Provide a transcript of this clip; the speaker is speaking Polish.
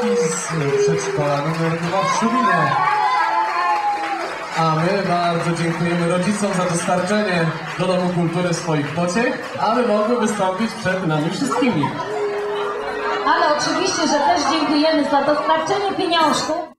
dzieciaki przedszkola numer 2 w Szuminie. A my bardzo dziękujemy rodzicom za dostarczenie do Domu Kultury swoich pociech, aby mogły wystąpić przed nami wszystkimi. Ale oczywiście, że też dziękujemy za dostarczenie pieniążków.